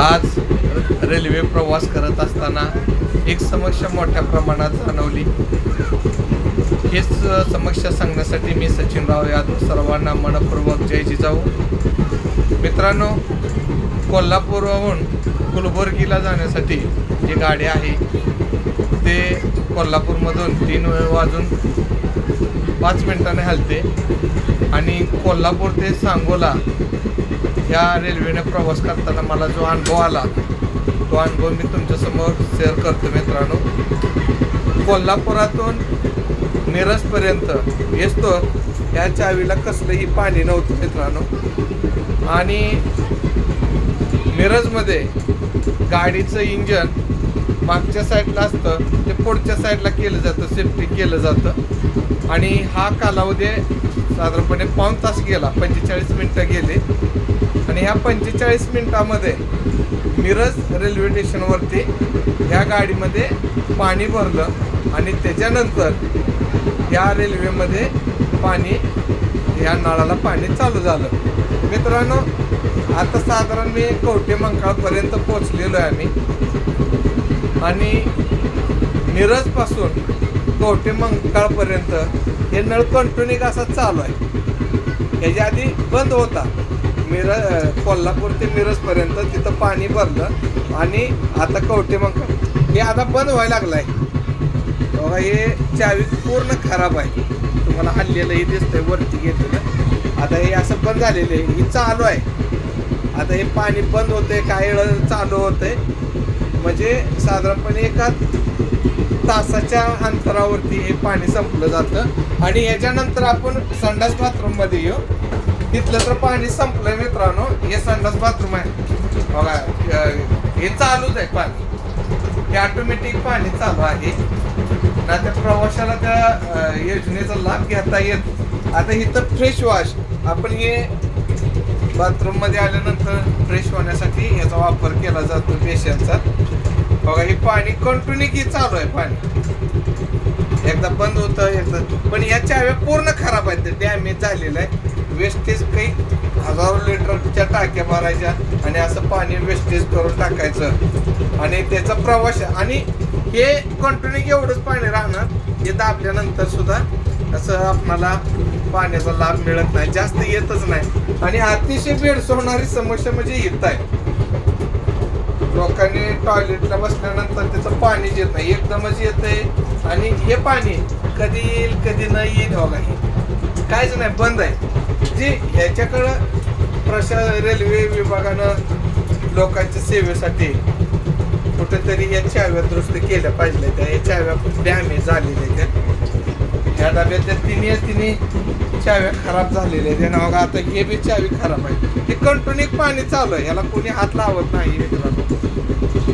आज रेल्वे प्रवास करत असताना एक समस्या मोठ्या प्रमाणात जाणवली. हेच समस्या सांगण्यासाठी मी सचिनराव यादव सर्वांना मनपूर्वक जय जिजाऊ. मित्रांनो कोल्हापूरहून गुलबर्गीला जाण्यासाठी जी गाडी आहे ते कोल्हापूरमधून तीन वाजून पाच मिनिटाने हलते. कोल्हापूर ते सांगोला या रेल्वेने प्रवास करताना मला जो अनुभव आला तो अनुभव मी तुमच्यासमोर शेअर करतो मित्रांनो. कोल्हापुरातून मिरजपर्यंत येतो या चावीला कसलंही पाणी नव्हतं मित्रांनो. आणि मिरजमध्ये गाडीचं इंजन मागच्या साईडला असतं ते पुढच्या साईडला केलं जातं सेफ्टी केलं जातं. आणि हा कालावधी साधारणपणे पाऊण तास गेला पंचेचाळीस मिनटं गेले. आणि ह्या पंचेचाळीस मिनटामध्ये मिरज रेल्वे स्टेशनवरती ह्या गाडीमध्ये पाणी भरलं आणि त्याच्यानंतर या रेल्वेमध्ये पाणी ह्या नळाला पाणी चालू झालं. मित्रांनो आता साधारण मी कवटे मंकाळपर्यंत पोचलेलो आहे आम्ही. आणि मिरजपासून कवटे मंगळपर्यंत हे नळ कंटिन्यू असा चालू आहे. ह्याच्या आधी बंद होता. मिरज कोल्हापूर ते मिरजपर्यंत तिथं पाणी भरलं आणि आता कवटे मंकाळ हे आता बंद व्हायला लागलाय. बघा हे चावी पूर्ण खराब आहे. तुम्हाला हल्लेलंही दिसतंय वरती घेतलेलं. आता हे असं बंद झालेलं आहे. ही चालू आहे. आता हे पाणी बंद होतंय काही वेळ चालू होतंय. म्हणजे साधारणपणे एका तासाच्या अंतरावरती हे पाणी संपलं जातं. आणि याच्यानंतर आपण संडास बाथरूममध्ये येऊ. तिथलं तर पाणी संपलंय मित्रांनो. हे संडास बाथरूम आहे. बघा हे चालूच आहे पाणी. हे ऑटोमॅटिक पाणी चालू आहे. ना त्या प्रवाशाला त्या योजनेचा लाभ घेता येत. आता इथं फ्रेश वॉश आपण हे बाथरूममध्ये आल्यानंतर फ्रेश होण्यासाठी याचा वापर केला जातो पेशंटचा बघा हे पाणी कंटिन्यू की चालू आहे पाणी. एकदा बंद होतं एकदा पण या चाव्या पूर्ण खराब आहेत. डॅमेज झालेलं आहे. वेस्टेज काही हजारो लिटरच्या टाक्या भरायच्या आणि असं पाणी वेस्टेज करून टाकायचं. आणि त्याचा प्रवास आणि हे कंटिन्यू एवढंच पाणी राहणार हे दाबल्यानंतर सुद्धा असं आपणाला पाण्याचा लाभ मिळत नाही. जास्त येतच नाही. आणि अतिशय भेडसवणारी समस्या म्हणजे येत आहे. लोकांनी टॉयलेटला बसल्यानंतर त्याचं पाणी येत नाही एकदमच येतंय आणि हे पाणी कधी येईल कधी नाही येईल बघा हे काहीच नाही बंद आहे. जे ह्याच्याकडं प्रशा रेल्वे विभागानं लोकांच्या सेवेसाठी कुठेतरी या चाव्या दुरुस्त केल्या पाहिजे त्या या चाव्या खूप डॅमेज झालेल्या आहेत. ह्या डब्यातल्या तिन्ही तिन्ही चाव्या खराब झालेल्या आहेत. बघा आता हे बी चावी खराब आहे हे कंटिन्यू पाणी चालू आहे. ह्याला कोणी हात लावत नाही.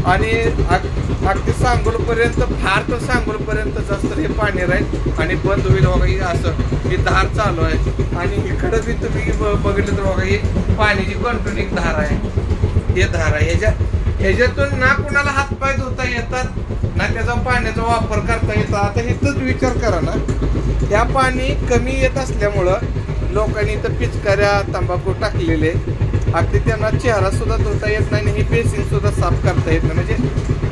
आणि अगदी सांगोलपर्यंत फार तर सांगोलपर्यंत जास्त हे पाणी राहील. आणि बंद होईल बघा हे असं ही धार चालू आहे. आणि इकडं बी तुम्ही बघितलं तर बघा ही पाण्याची कंटिन्यू धार आहे. हे धार आहे. ह्याच्या ह्याच्यातून ना कुणाला हातपाय धुता येतात ना त्याचा पाण्याचा वापर करता येतो. आता हेच विचार करा ना. त्या पाणी कमी येत असल्यामुळं लोकांनी इथं पिचकाऱ्या तंबाखू टाकलेले. अगदी त्यांना चेहरा सुद्धा धुता येत नाही आणि हे बेसिन सुद्धा साफ करता येत नाही. म्हणजे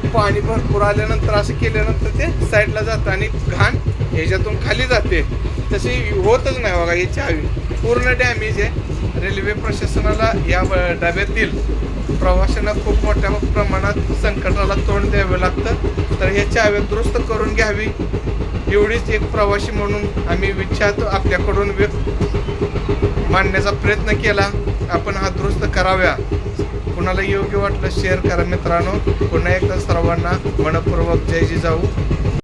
पाणी भरपूर आल्यानंतर असं केल्यानंतर ते साईडला जातं आणि घाण ह्याच्यातून खाली जाते. तशी होतच नाही बघा ही चावी. पूर्ण डॅमेज आहे. रेल्वे प्रशासनाला या डब्यातील प्रवाशांना खूप मोठ्या प्रमाणात संकटाला तोंड द्यावं लागतं. तर हे चाव्या दुरुस्त करून घ्यावी. एवढीच एक प्रवासी म्हणून आम्ही विचारतो आपल्याकडून व्य- मांडण्याचा प्रयत्न केला. आपण हा दुरुस्त कराव्या. कुणाला योग्य वाटलं शेअर करा मित्रांनो. पुन्हा एकदा सर्वांना मनपूर्वक जय जिजाऊ.